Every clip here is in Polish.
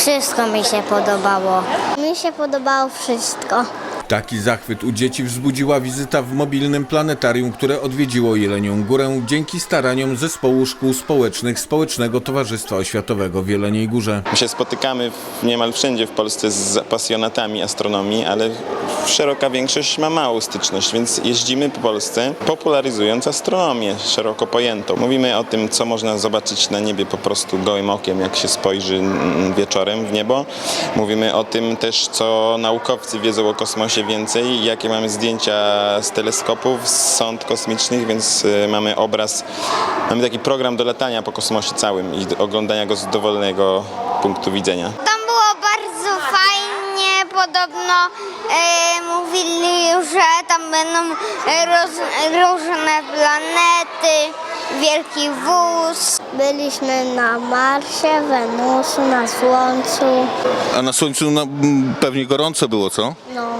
Wszystko mi się podobało. Mi się podobało wszystko. Taki zachwyt u dzieci wzbudziła wizyta w mobilnym planetarium, które odwiedziło Jelenią Górę dzięki staraniom Zespołu Szkół Społecznych Społecznego Towarzystwa Oświatowego w Jeleniej Górze. My się spotykamy niemal wszędzie w Polsce z pasjonatami astronomii, ale szeroka większość ma małą styczność, więc jeździmy po Polsce popularyzując astronomię szeroko pojętą. Mówimy o tym, co można zobaczyć na niebie po prostu gołym okiem, jak się spojrzy mm, wieczorem w niebo. Mówimy o tym też, co naukowcy wiedzą o kosmosie więcej, jakie mamy zdjęcia z teleskopów, z sond kosmicznych, więc y, mamy obraz, mamy taki program do latania po kosmosie całym i oglądania go z dowolnego punktu widzenia. Podobno e, mówili, że tam będą roz, różne planety, wielki wóz. Byliśmy na Marsie, Wenusu, na Słońcu. A na słońcu no, pewnie gorąco było, co? No.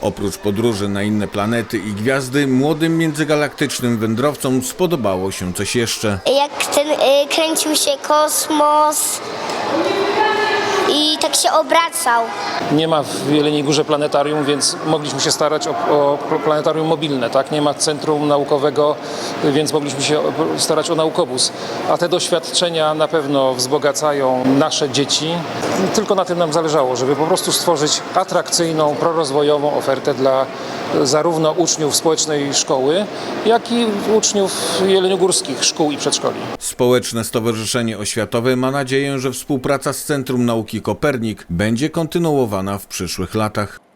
Oprócz podróży na inne planety i gwiazdy, młodym międzygalaktycznym wędrowcom spodobało się coś jeszcze. Jak ten, y, kręcił się kosmos i tak się obracał. Nie ma w Jeleniej Górze planetarium, więc mogliśmy się starać o, o planetarium mobilne. Tak? Nie ma centrum naukowego, więc mogliśmy się starać o naukobus. A te doświadczenia na pewno wzbogacają nasze dzieci. Tylko na tym nam zależało, żeby po prostu stworzyć atrakcyjną, prorozwojową ofertę dla zarówno uczniów społecznej szkoły, jak i uczniów jeleniogórskich szkół i przedszkoli. Społeczne Stowarzyszenie Oświatowe ma nadzieję, że współpraca z Centrum Nauki Kopernik będzie kontynuowana w przyszłych latach.